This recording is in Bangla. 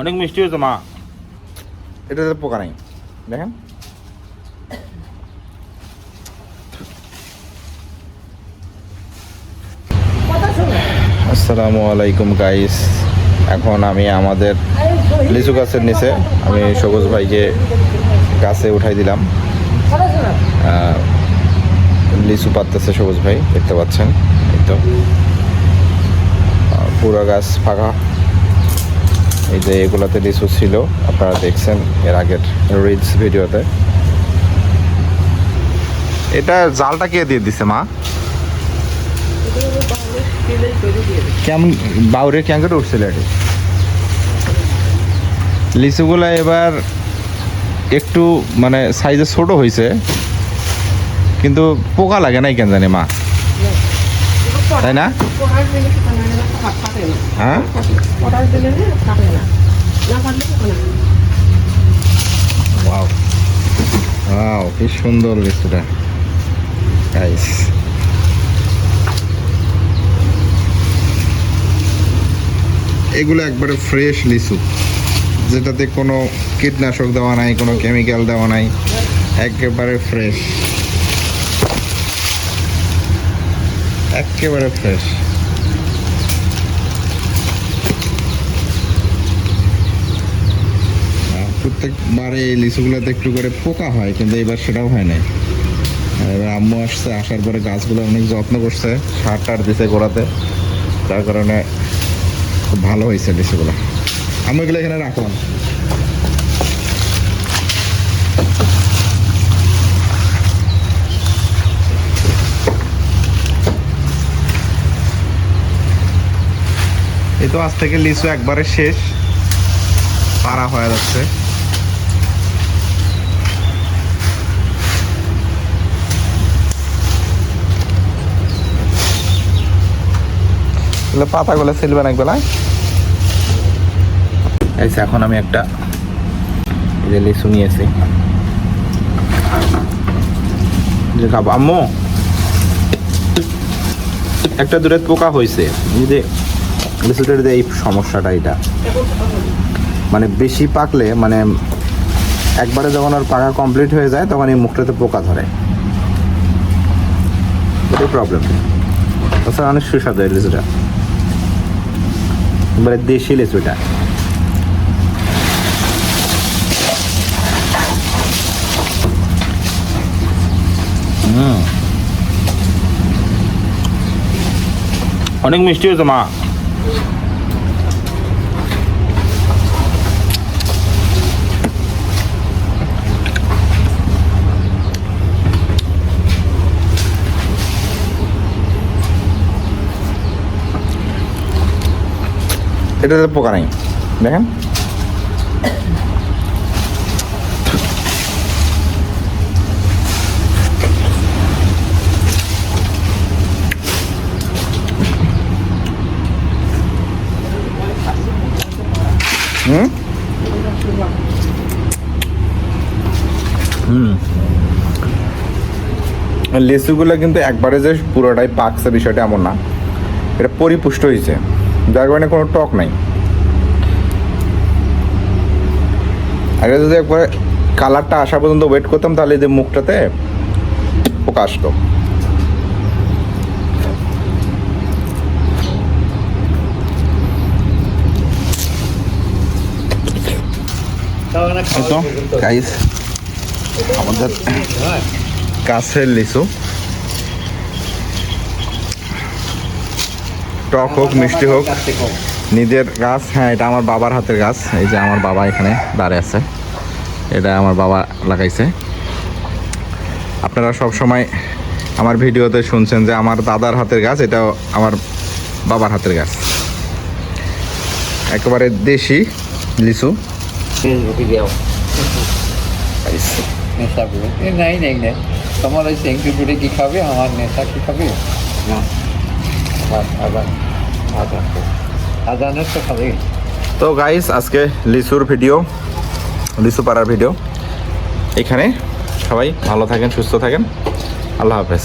অনেক মিষ্টি হয়েছে, মা। এটাতে পোকা নাই। দেখেন। আসসালামু আলাইকুম গাইস এখন আমি আমাদের লিচু গাছের নিচে আমি সবুজ ভাইকে গাছে উঠাই দিলাম। লিচু পাততেছে সবুজ ভাই, দেখতে পাচ্ছেন? এই তো পুরো গাছ ফাঁকা। এই যে এগুলাতে লিচু ছিল আপনারা দেখছেন এর আগের রিলস ভিডিওতে এটা জালটা কে দিয়ে দিছে মা? কেমন বাউরে করে উঠছিল এটি? লিচুগুলা এবার একটু মানে সাইজে ছোট হয়েছে কিন্তু পোকা লাগে নাই কেন জানি মা? তাই না? হ্যাঁ? ওয়াও ওয়াও কি সুন্দর গাইস এগুলো একবারে ফ্রেশ লিচু। যেটাতে কোনো কীটনাশক দেওয়া নাই কোনো কেমিক্যাল দেওয়া নাই একেবারে ফ্রেশ একেবারে ফ্রেশ প্রত্যেকবারে এই লিচুগুলোতে একটু করে পোকা হয়, কিন্তু এবার সেটাও হয় নাই। এবার আম্মু আসছে, আসার পরে গাছগুলো অনেক যত্ন করছে, সার টার দিছে গোড়াতে। তার কারণে খুব ভালো হয়েছে লিচুগুলো। আমি এগুলো এখানে রাখলাম এই তো আজ থেকে লিচু একবারে শেষ। পাড়া হয়ে যাচ্ছে। এগুলো পাতাগুলো ছিলবেন একবেলা। এই এখন আমি একটা এই লিচু নিয়েছি। যে খাব। আম্মু, একটা দূরে পোকা হয়েছে লিচুটার এই সমস্যাটা এটা। মানে বেশি পাকলে মানে একবারে যখন ওর পাকা কমপ্লিট হয়ে যায়, তখন এই মুখটাতে পোকা ধরে। এটাই প্রবলেম তাছাড়া অনেক সুস্বাদু এই লিচুটা এবারে দেশি লিচুটা অনেক মিষ্টি হয়েছে, মা। এটাতে পোকা নেই দেখেন হুম হুম লেসুগুলো কিন্তু একবারে যে পুরোটাই পাকছে বিষয়টা এমন না। এটা পরিপুষ্ট হয়েছে। যার কারণে কোনো টক নাই। আগে যদি একবারে কালারটা আসা পর্যন্ত ওয়েট করতাম, তাহলে যে মুখটাতে পোকা আসতো তো গাইস আমাদের কাছের লিচু টক হোক মিষ্টি হোক নিজের গাছ হ্যাঁ এটা আমার বাবার হাতের গাছ। এই যে আমার বাবা এখানে দাঁড়িয়ে আছে। এটা আমার বাবা লাগাইছে। আপনারা সব সময় আমার ভিডিওতে শুনছেন যে আমার দাদার হাতের গাছ, এটাও আমার বাবার হাতের গাছ। একেবারে দেশি লিচু। গাইস। নেশা পুরো এ নাই নাই নাই তোমার ওই সেঙ্কি পুরে কি খাবে আমার নেশা কি খাবে না আবার আজান আজানের তো খাবে তো গাইস আজকে লিচুর ভিডিও লিচু পাড়ার ভিডিও এখানে সবাই ভালো থাকেন সুস্থ থাকেন। আল্লাহ হাফেজ।